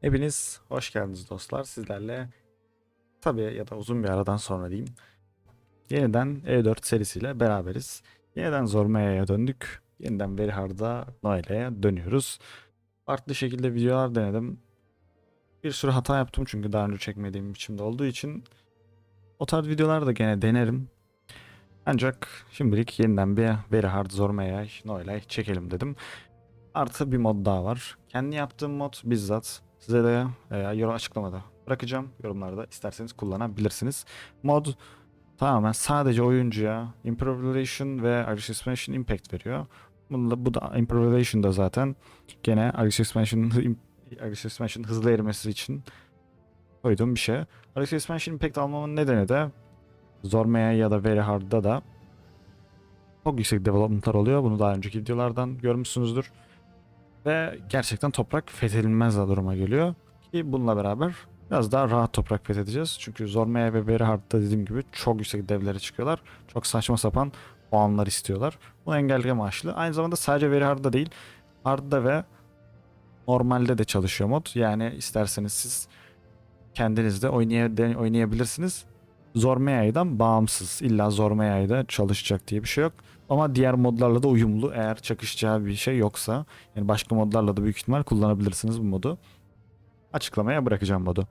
Hepiniz hoş geldiniz dostlar. Sizlerle tabii ya da uzun bir aradan sonra diyeyim. Yeniden E4 serisiyle beraberiz. Yeniden Zormaya'ya döndük. Yeniden Very Hard'a Noel'e dönüyoruz. Farklı şekilde videolar denedim. Bir sürü hata yaptım çünkü daha önce çekmediğim biçimde olduğu için. O tarz videolar da gene denerim. Ancak şimdilik yeniden bir Very Hard Zormaya Noel'e çekelim dedim. Artı bir mod daha var. Kendi yaptığım mod bizzat size de e, yorum açıklamada bırakacağım. Yorumlarda isterseniz kullanabilirsiniz. Mod tamamen sadece oyuncuya Improvisation ve Irish Expansion Impact veriyor. Bunda, bu da Improvisation'da zaten gene Irish Expansion, Irish Expansion hızlı erimesi için koyduğum bir şey. Irish Expansion Impact almamın nedeni de Zormaya ya da Very Hard'da da çok yüksek development'lar oluyor. Bunu daha önceki videolardan görmüşsünüzdür. Ve gerçekten toprak fethedilmez duruma geliyor. Ki bununla beraber biraz daha rahat toprak fethedeceğiz. Çünkü Zormaya ve Very Hard'da dediğim gibi çok yüksek devlere çıkıyorlar. Çok saçma sapan puanlar istiyorlar. Bunu engelleme amaçlı. Aynı zamanda sadece Very Hard'da değil, Hard'da ve normalde de çalışıyor mod. Yani isterseniz siz kendiniz de oynaya- oynayabilirsiniz. Zormaya'dan bağımsız. İlla Zormaya'da çalışacak diye bir şey yok. Ama diğer modlarla da uyumlu eğer çakışacağı bir şey yoksa. Yani başka modlarla da büyük ihtimal kullanabilirsiniz bu modu. Açıklamaya bırakacağım modu.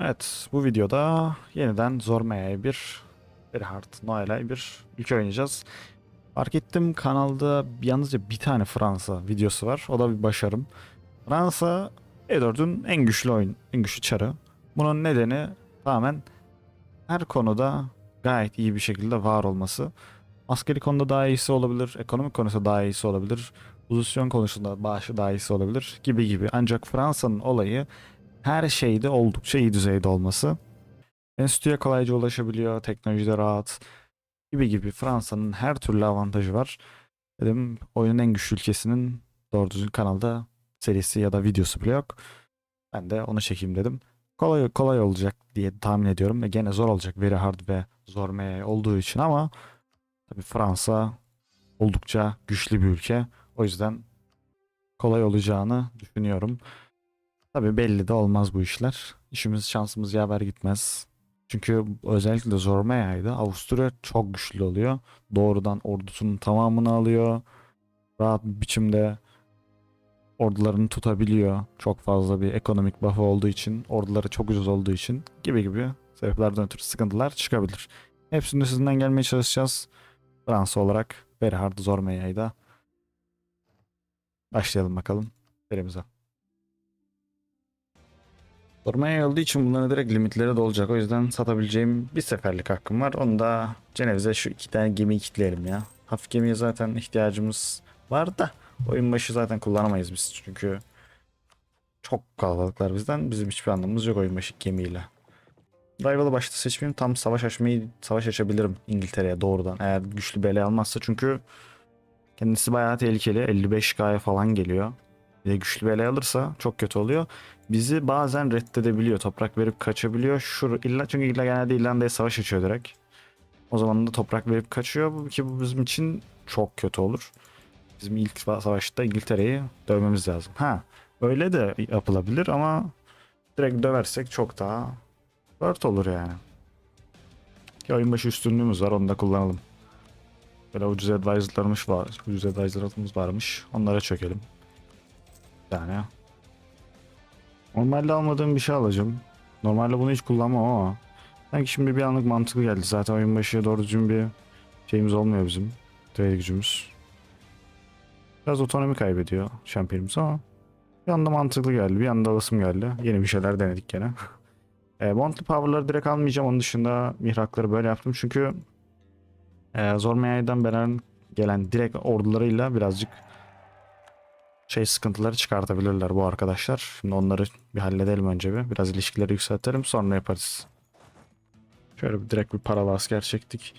Evet bu videoda yeniden Zormaya'ya bir bir hard Noel'e bir ülke oynayacağız. Fark ettim kanalda yalnızca bir tane Fransa videosu var. O da bir başarım. Fransa E4'ün en güçlü oyun, en güçlü çarı. Bunun nedeni tamamen her konuda gayet iyi bir şekilde var olması. Askeri konuda daha iyisi olabilir, ekonomik konuda daha iyisi olabilir, pozisyon konusunda bağışı daha iyisi olabilir gibi gibi. Ancak Fransa'nın olayı her şeyde oldukça iyi düzeyde olması. Enstitüye kolayca ulaşabiliyor, teknolojide rahat gibi gibi. Fransa'nın her türlü avantajı var. Dedim oyunun en güçlü ülkesinin doğru düzgün kanalda serisi ya da videosu bile yok. Ben de onu çekeyim dedim. Kolay kolay olacak diye tahmin ediyorum ve gene zor olacak Very Hard ve Zormeye olduğu için ama Tabii Fransa oldukça güçlü bir ülke. O yüzden kolay olacağını düşünüyorum. Tabii belli de olmaz bu işler. İşimiz şansımız yaver gitmez. Çünkü özellikle Zormaya'ydı. Avusturya çok güçlü oluyor. Doğrudan ordusunun tamamını alıyor. Rahat bir biçimde ordularını tutabiliyor. Çok fazla bir ekonomik buff'ı olduğu için, orduları çok ucuz olduğu için gibi gibi sebeplerden ötürü sıkıntılar çıkabilir. Hepsinin üstesinden gelmeye çalışacağız. Fransa olarak Berhard Zormaya'yı da başlayalım bakalım serimize. Zormaya olduğu için bunların direkt limitleri de olacak. O yüzden satabileceğim bir seferlik hakkım var. Onu da Ceneviz'e şu iki tane gemiyi kitleyelim ya. Hafif gemiye zaten ihtiyacımız var da oyun başı zaten kullanamayız biz. Çünkü çok kalabalıklar bizden. Bizim hiçbir anlamımız yok oyun başı gemiyle. Rival'ı başta seçmeyeyim. Tam savaş açmayı savaş açabilirim İngiltere'ye doğrudan. Eğer güçlü bela almazsa çünkü kendisi bayağı tehlikeli. 55K'ya falan geliyor. Bir de güçlü bela alırsa çok kötü oluyor. Bizi bazen reddedebiliyor. Toprak verip kaçabiliyor. Şur illa çünkü illa genelde İrlanda'ya savaş açıyor direkt. O zaman da toprak verip kaçıyor. Ki bu bizim için çok kötü olur. Bizim ilk savaşta İngiltere'yi dövmemiz lazım. Ha, öyle de yapılabilir ama direkt döversek çok daha Dört olur yani. Ki oyun başı üstünlüğümüz var onu da kullanalım. Böyle ucuz advisor'larımız var. Ucuz advisor'larımız varmış. Onlara çökelim. Yani. Normalde almadığım bir şey alacağım. Normalde bunu hiç kullanmam ama. Sanki şimdi bir anlık mantıklı geldi. Zaten oyun başı doğru düzgün bir şeyimiz olmuyor bizim. Trade gücümüz. Biraz otonomi kaybediyor şampiyonumuz ama. Bir anda mantıklı geldi. Bir anda alasım geldi. Yeni bir şeyler denedik gene. E, Monthly Power'ları direkt almayacağım. Onun dışında mihrakları böyle yaptım. Çünkü e, Zormaya'dan beren gelen direkt ordularıyla birazcık şey sıkıntıları çıkartabilirler bu arkadaşlar. Şimdi onları bir halledelim önce bir. Biraz ilişkileri yükseltelim sonra yaparız. Şöyle bir direkt bir paralı asker çektik.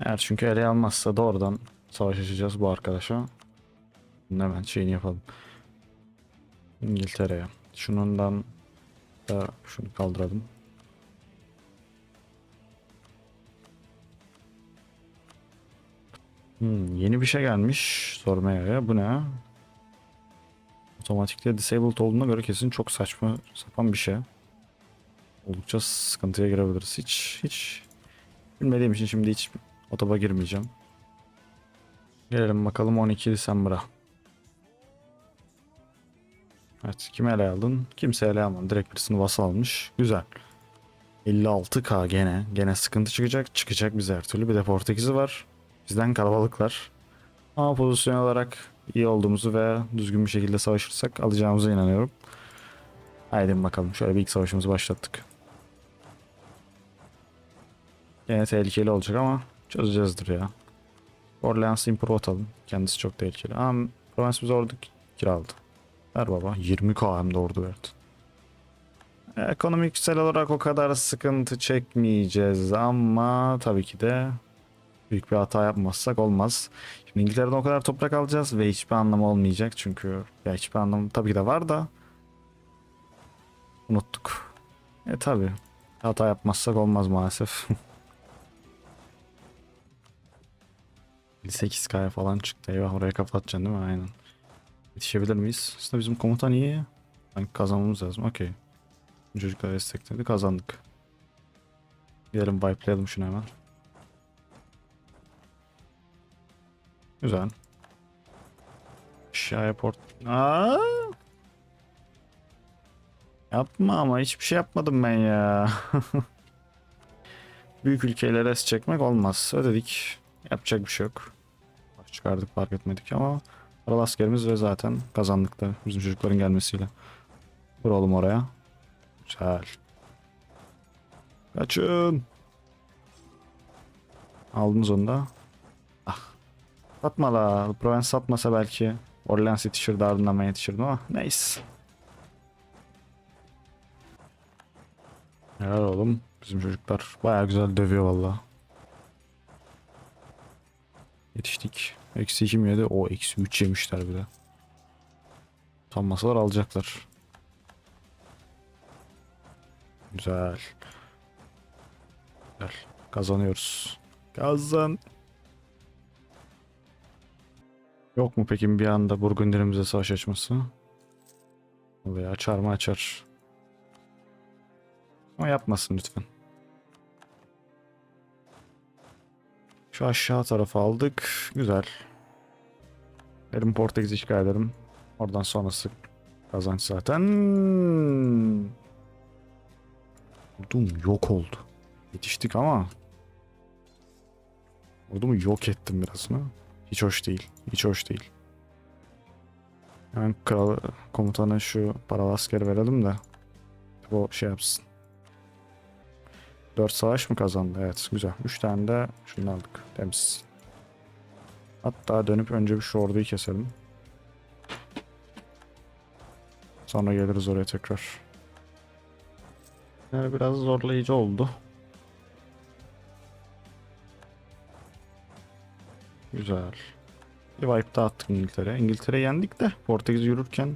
Eğer çünkü ele almazsa doğrudan savaş açacağız bu arkadaşa. Hemen şeyini yapalım. İngiltere'ye. Şunundan da şunu kaldıralım. Hmm, yeni bir şey gelmiş sormaya. Bu ne? Otomatikte disabled olduğuna göre kesin çok saçma sapan bir şey. Oldukça sıkıntıya girebiliriz. Hiç hiç bilmediğim için şimdi hiç otaba girmeyeceğim. Gelelim bakalım 12 December'a. Evet kimi ele aldın? Kimse ele almadı. Direkt birisini bas almış. Güzel. 56k gene. Gene sıkıntı çıkacak. Çıkacak bize her türlü. Bir de Portekiz'i var. Bizden kalabalıklar. Ama pozisyon olarak iyi olduğumuzu ve düzgün bir şekilde savaşırsak alacağımıza inanıyorum. Haydi bakalım. Şöyle bir ilk savaşımızı başlattık. Gene tehlikeli olacak ama çözeceğizdir ya. Orleans Impro atalım. Kendisi çok tehlikeli. Ama Provence bize orada kiraladı. Ver baba. 20k hem de ordu verdi. Ekonomiksel olarak o kadar sıkıntı çekmeyeceğiz ama tabii ki de büyük bir hata yapmazsak olmaz. Şimdi İngiltere'den o kadar toprak alacağız ve hiçbir anlamı olmayacak çünkü ya hiçbir anlamı tabii ki de var da unuttuk. E tabii hata yapmazsak olmaz maalesef. 8K'ya falan çıktı. Eyvah oraya kapatacaksın değil mi? Aynen. Yetişebilir miyiz? Aslında bizim komutan iyi. Yani kazanmamız lazım. Okey. Çocuklar destekledi. Kazandık. Gidelim wipe'layalım şunu hemen. Güzel. Aşağıya port... Aa! Yapma ama hiçbir şey yapmadım ben ya. Büyük ülkelere es çekmek olmaz. Ödedik. Yapacak bir şey yok. Baş çıkardık fark etmedik ama Kral askerimiz ve zaten kazandık da bizim çocukların gelmesiyle. Vuralım oraya. Güzel. Kaçın. Aldınız onu da. Ah. Satma la. Provence satmasa belki Orleans yetişirdi ardından ben yetişirdim ama neyse. Helal oğlum. Bizim çocuklar baya güzel dövüyor valla. Yetiştik. Eksi 2 mi yedi? O eksi 3 yemişler bir de. Tam masalar alacaklar. Güzel. Güzel. Kazanıyoruz. Kazan. Yok mu peki bir anda Burgundy'lerimize savaş açması? Veya açar mı açar. Ama yapmasın lütfen. Şu aşağı tarafa aldık. Güzel. Benim Portekiz'i işgal ederim. Oradan sonrası kazanç zaten. Ordum yok oldu. Yetiştik ama. Ordumu yok ettim biraz mı? Hiç hoş değil. Hiç hoş değil. Hemen kral komutana şu paralı asker verelim de. O şey yapsın. 4 savaş mı kazandı? Evet güzel. 3 tane de şunu aldık. Temiz. Hatta dönüp önce bir şu orduyu keselim. Sonra geliriz oraya tekrar. Yani biraz zorlayıcı oldu. Güzel. Bir wipe daha attık İngiltere. İngiltere yendik de Portekiz yürürken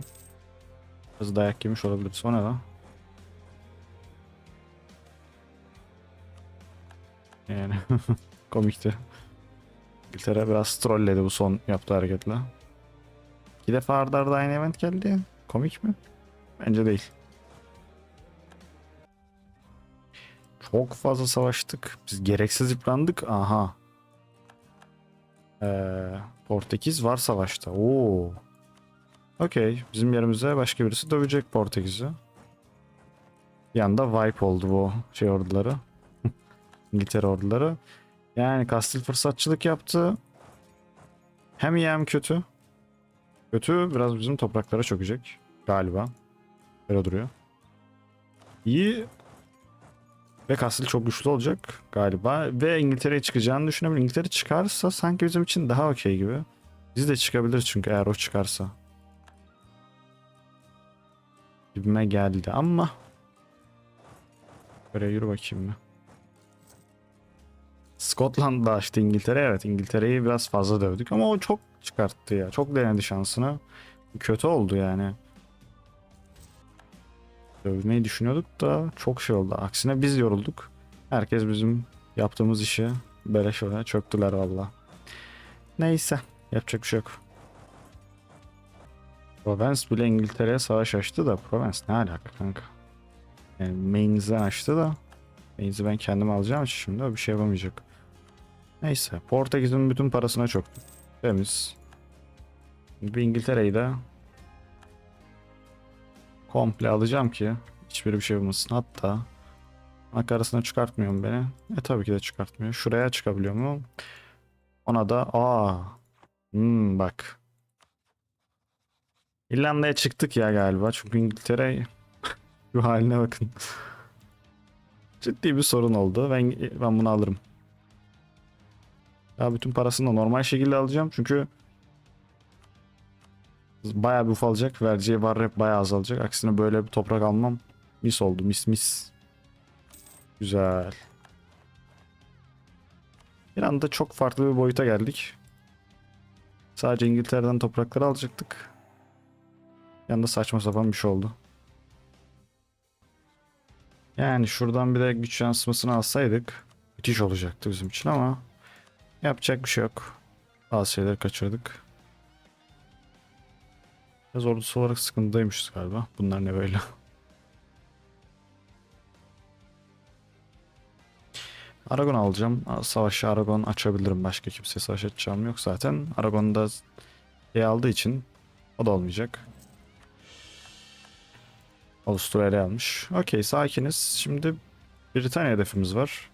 biraz dayak yemiş olabilir. Sonra da Yani komikti. İngiltere biraz trolledi bu son yaptığı hareketle. İki defa arda arda aynı event geldi. Komik mi? Bence değil. Çok fazla savaştık. Biz gereksiz yıprandık. Aha. Ee, Portekiz var savaşta. Oo. Okey. Bizim yerimize başka birisi dövecek Portekiz'i. Bir anda wipe oldu bu şey orduları. İngiltere orduları. Yani Kastil fırsatçılık yaptı. Hem iyi hem kötü. Kötü biraz bizim topraklara çökecek. Galiba. Böyle duruyor. İyi. Ve Kastil çok güçlü olacak galiba. Ve İngiltere'ye çıkacağını düşünüyorum. İngiltere çıkarsa sanki bizim için daha okey gibi. Biz de çıkabiliriz çünkü eğer o çıkarsa. Gibime geldi ama. Buraya yürü bakayım mı? Scotland'da işte İngiltere evet İngiltere'yi biraz fazla dövdük ama o çok çıkarttı ya. Çok denedi şansını. Kötü oldu yani. Dövmeyi düşünüyorduk da çok şey oldu. Aksine biz yorulduk. Herkes bizim yaptığımız işi beleş oraya çöktüler valla. Neyse yapacak bir şey yok. Provence bile İngiltere'ye savaş açtı da Provence ne alaka kanka? Yani Mainz'den açtı da Mainz'i ben kendim alacağım için şimdi o bir şey yapamayacak. Neyse Portekiz'in bütün parasına çöktüm. Temiz. Bir İngiltere'yi de komple alacağım ki hiçbir bir şey olmasın. Hatta makarasına çıkartmıyor mu beni? E tabii ki de çıkartmıyor. Şuraya çıkabiliyor mu? Ona da aa hmm, bak. İrlanda'ya çıktık ya galiba. Çünkü İngiltere şu haline bakın. Ciddi bir sorun oldu. Ben ben bunu alırım. Ya bütün parasını da normal şekilde alacağım. Çünkü bayağı bir ufalacak. Vereceği var hep bayağı azalacak. Aksine böyle bir toprak almam mis oldu. Mis mis. Güzel. Bir anda çok farklı bir boyuta geldik. Sadece İngiltere'den toprakları alacaktık. Yanında saçma sapan bir şey oldu. Yani şuradan bir de güç yansımasını alsaydık müthiş olacaktı bizim için ama yapacak bir şey yok. Bazı şeyleri kaçırdık. Biraz ordusu olarak sıkıntıdaymışız galiba. Bunlar ne böyle? Aragon alacağım. Savaşı Aragon açabilirim. Başka kimseye savaş açacağım yok zaten. Aragon'da şey aldığı için o da olmayacak. Avustralya almış. Okey sakiniz. Şimdi Britanya hedefimiz var.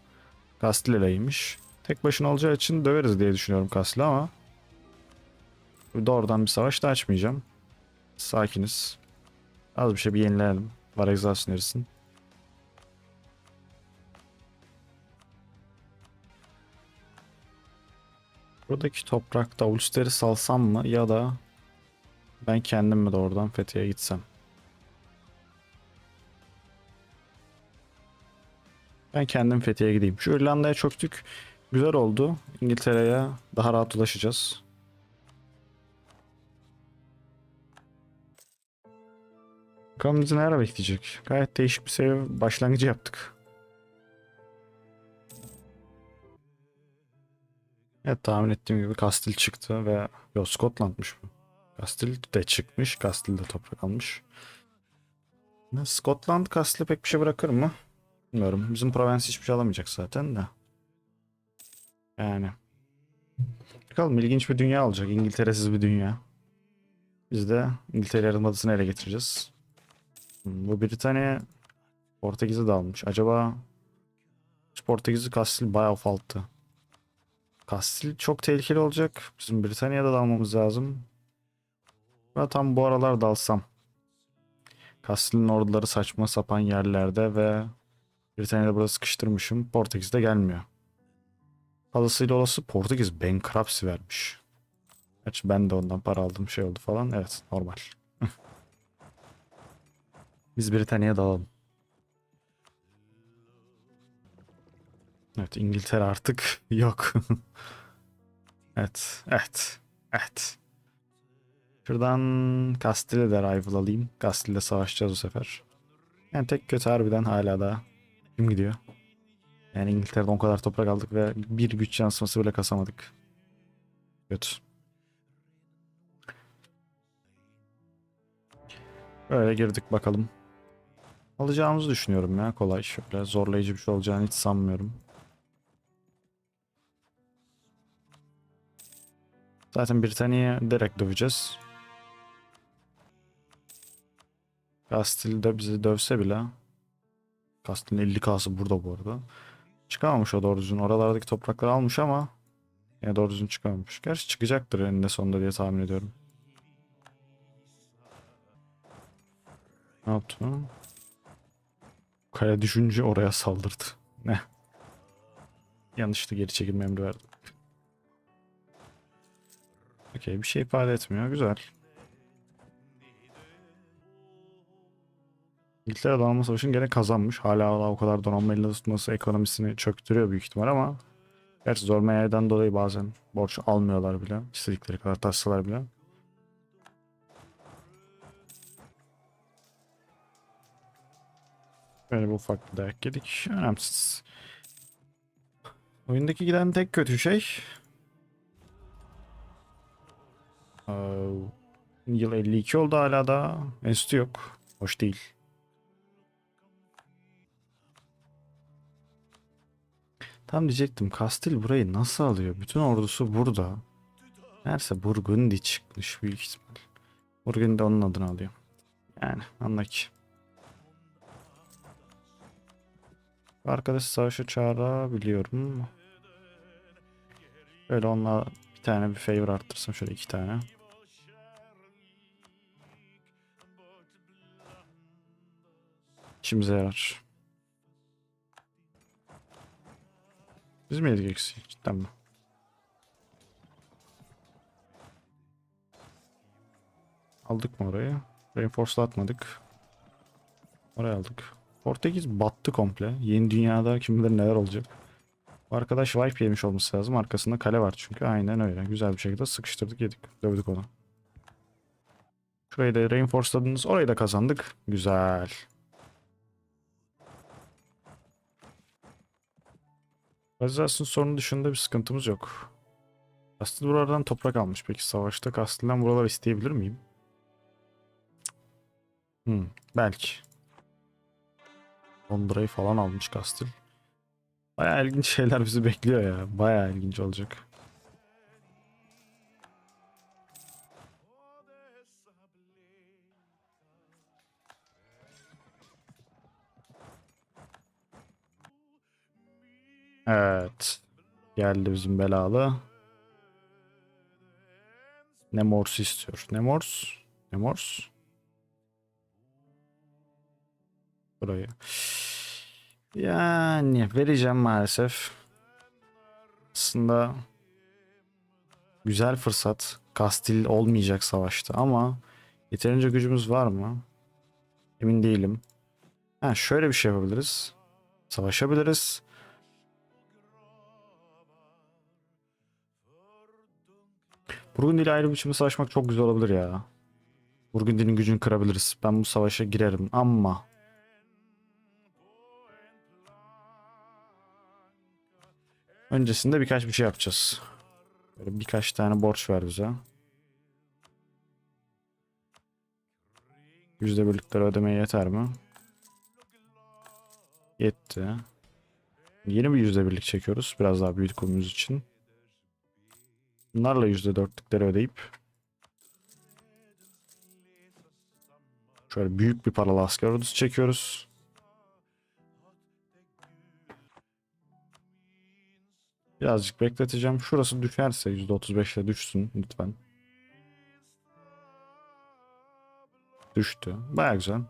Kastilya'ymış. Tek başına olacağı için döveriz diye düşünüyorum Kastilya ama doğrudan bir savaş da açmayacağım. Sakiniz. Az bir şey bir yenileyelim. Var egzalsın erisin. Buradaki toprakta Ulster'i salsam mı ya da ben kendim mi doğrudan Fethiye'ye gitsem? Ben kendim Fethiye'ye gideyim. Şu İrlanda'ya çöktük. Güzel oldu. İngiltere'ye daha rahat ulaşacağız. Bakalım bizi nereye bekleyecek? Gayet değişik bir seviye başlangıcı yaptık. Evet tahmin ettiğim gibi Kastil çıktı ve yok Scotland'mış bu. Kastil de çıkmış. Kastil de toprak almış. Scotland Kastil'e pek bir şey bırakır mı? Bilmiyorum. Bizim Provence hiçbir şey alamayacak zaten de. Yani. Bakalım ilginç bir dünya olacak. İngiltere'siz bir dünya. Biz de İngiltere Yarımadası'nı ele getireceğiz. Bu Britanya Portekiz'i de almış. Acaba Portekiz'i Kastil bayağı ufalttı. Kastil çok tehlikeli olacak. Bizim Britanya'da da almamız lazım. Ben tam bu aralar dalsam. Kastil'in orduları saçma sapan yerlerde ve Britanya'da burada sıkıştırmışım. Portekiz'de gelmiyor. Fazlasıyla olası Portekiz bankruptcy vermiş. Gerçi ben de ondan para aldım şey oldu falan. Evet normal. Biz Britanya'ya dalalım. Evet İngiltere artık yok. evet, evet, evet. Şuradan Castille'e de rival alayım. Castille'le savaşacağız bu sefer. Yani tek kötü harbiden hala da kim gidiyor? Yani İngiltere'den o kadar toprak aldık ve bir güç yansıması bile kasamadık. Kötü. Böyle girdik bakalım. Alacağımızı düşünüyorum ya kolay. Şöyle zorlayıcı bir şey olacağını hiç sanmıyorum. Zaten Britanya'ya direkt döveceğiz. Kastil'de bizi dövse bile Kastil'in 50k'sı burada bu arada. Çıkamamış o doğru düzgün. Oralardaki toprakları almış ama yine doğru düzgün çıkamamış. Gerçi çıkacaktır eninde sonunda diye tahmin ediyorum. Ne yaptı? Kaya düşünce oraya saldırdı. Ne? Yanlışlıkla geri çekilme emri verdi. Okey bir şey ifade etmiyor. Güzel. İngiltere donanma savaşını gene kazanmış. Hala hala o kadar donanma elinde tutması ekonomisini çöktürüyor büyük ihtimal ama Gerçi zor meyveden dolayı bazen borç almıyorlar bile. İstedikleri kadar taşsalar bile. Böyle bir ufak bir dayak yedik. Önemsiz. Oyundaki giden tek kötü şey... Aa, Yıl 52 oldu hala da. Enstitü yok. Hoş değil. Tam diyecektim. Kastil burayı nasıl alıyor? Bütün ordusu burada. Meğerse Burgundi çıkmış büyük ihtimal. Burgundi onun adını alıyor. Yani anla ki. Arkadaşı savaşa çağırabiliyorum. Böyle onunla bir tane bir favor arttırsam şöyle iki tane. İşimize yarar. Biz mi yedik eksiği? Cidden mi? Aldık mı orayı? Reinforce'la atmadık. Oraya aldık. Portekiz battı komple. Yeni dünyada kim bilir neler olacak. Bu arkadaş wipe yemiş olması lazım. Arkasında kale var çünkü. Aynen öyle. Güzel bir şekilde sıkıştırdık yedik. Dövdük onu. Şurayı da reinforceladınız. Orayı da kazandık. Güzel. Gazas'ın sorunu dışında bir sıkıntımız yok. Kastil buralardan toprak almış. Peki savaşta Kastil'den buralar isteyebilir miyim? Hmm, belki. Londra'yı falan almış Kastil. Bayağı ilginç şeyler bizi bekliyor ya. Bayağı ilginç olacak. Evet. Geldi bizim belalı. Nemors istiyor. Nemors? Nemors? Burayı. Yani vereceğim maalesef. Aslında güzel fırsat. Kastil olmayacak savaşta ama yeterince gücümüz var mı? Emin değilim. Ha şöyle bir şey yapabiliriz. Savaşabiliriz. Burgundy ile ayrı biçimde savaşmak çok güzel olabilir ya. Burgundy'nin gücünü kırabiliriz. Ben bu savaşa girerim ama öncesinde birkaç bir şey yapacağız. Böyle birkaç tane borç ver bize. Yüzde birlikleri ödemeye yeter mi? Yetti. Yeni bir yüzde birlik çekiyoruz. Biraz daha büyük konumuz için. Bunlarla yüzde dörtlükleri ödeyip şöyle büyük bir paralı asker ordusu çekiyoruz. Birazcık bekleteceğim. Şurası düşerse yüzde otuz beşle düşsün lütfen. Düştü. Baya güzel.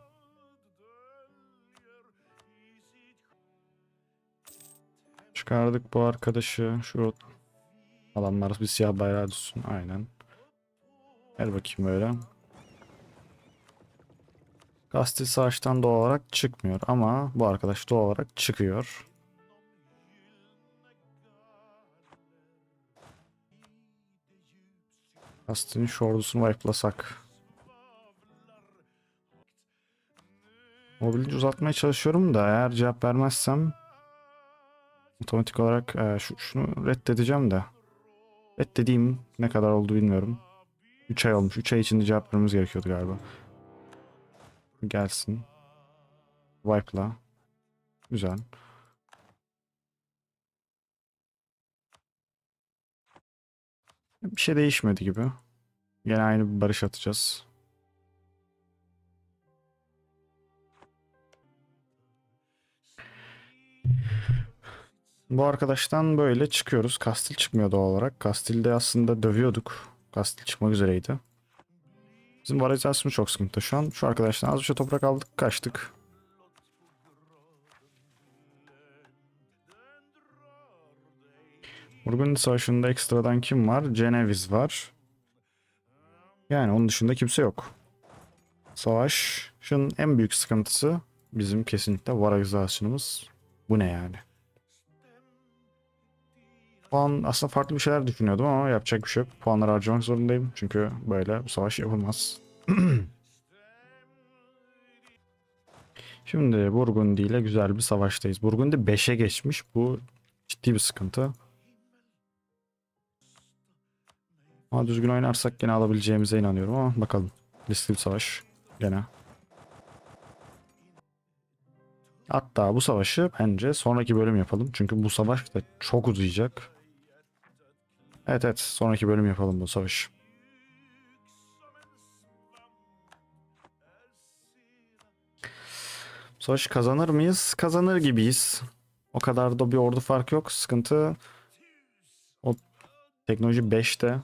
Çıkardık bu arkadaşı. Şu Adamlar bir siyah bayrağı düşsün. Aynen. Gel bakayım böyle. Kastil savaştan doğal olarak çıkmıyor ama bu arkadaş doğal olarak çıkıyor. Kastil'in şu ordusunu wipe'lasak. Mobilini uzatmaya çalışıyorum da eğer cevap vermezsem otomatik olarak e, şu, şunu reddedeceğim de. Reddediğim ne kadar oldu bilmiyorum. 3 ay olmuş. 3 ay içinde cevap vermemiz gerekiyordu galiba. Gelsin. Wipe'la. Güzel. Bir şey değişmedi gibi. Yine aynı bir barış atacağız. Bu arkadaştan böyle çıkıyoruz. Kastil çıkmıyor doğal olarak. Kastil'de aslında dövüyorduk. Kastil çıkmak üzereydi. Bizim varyasyonumuz çok sıkıntı şu an. Şu arkadaştan az bir şey toprak aldık. Kaçtık. Burgundy Savaşı'nda ekstradan kim var? Geneviz var. Yani onun dışında kimse yok. Savaşın en büyük sıkıntısı bizim kesinlikle varyasyonumuz. Bu ne yani? Puan aslında farklı bir şeyler düşünüyordum ama yapacak bir şey yok. Puanları harcamak zorundayım. Çünkü böyle bu savaş yapılmaz. Şimdi Burgundy ile güzel bir savaştayız. Burgundy 5'e geçmiş. Bu ciddi bir sıkıntı. Ama düzgün oynarsak gene alabileceğimize inanıyorum ama bakalım. Riskli bir savaş. Gene. Hatta bu savaşı bence sonraki bölüm yapalım. Çünkü bu savaş da çok uzayacak. Evet evet sonraki bölüm yapalım bu savaşı. Savaşı kazanır mıyız? Kazanır gibiyiz. O kadar da bir ordu farkı yok. Sıkıntı o teknoloji 5'te.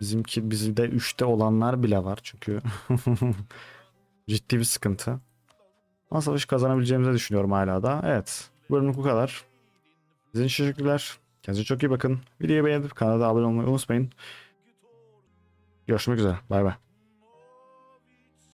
Bizimki bizde 3'te olanlar bile var çünkü. Ciddi bir sıkıntı. Ama savaşı kazanabileceğimizi düşünüyorum hala da. Evet. Bölümlük bu kadar. Sizin teşekkürler. Kendinize çok iyi bakın. Videoyu beğenip kanala abone olmayı unutmayın. Görüşmek üzere. Bay bay.